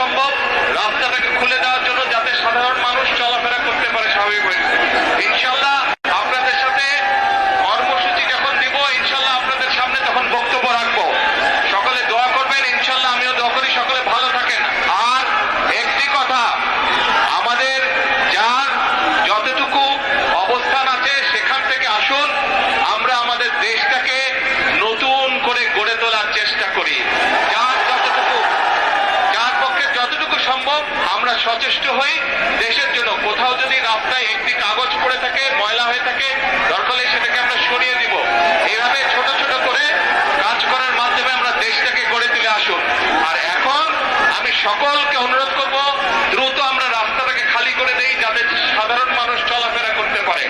সম্ভব রাস্তাটাকে খুলে দেওয়ার জন্য যাতে সাধারণ মানুষ চলাফেরা করতে পারে স্বাভাবিকভাবে। ইনশাল্লাহ আমরা সচেষ্ট হই দেশের জন্য। কোথাও যদি রাস্তায় একটি কাগজ পড়ে থাকে, ময়লা হয়ে থাকে, দরকার সেটাকে আমরা সরিয়ে দিব। এইভাবে ছোট ছোট করে কাজ করার মাধ্যমে আমরা দেশটাকে গড়ে তুলে আসুন। আর এখন আমি সকলকে অনুরোধ করব, দ্রুত আমরা রাস্তাটাকে খালি করে দেই যাতে সাধারণ মানুষ চলাফেরা করতে পারে।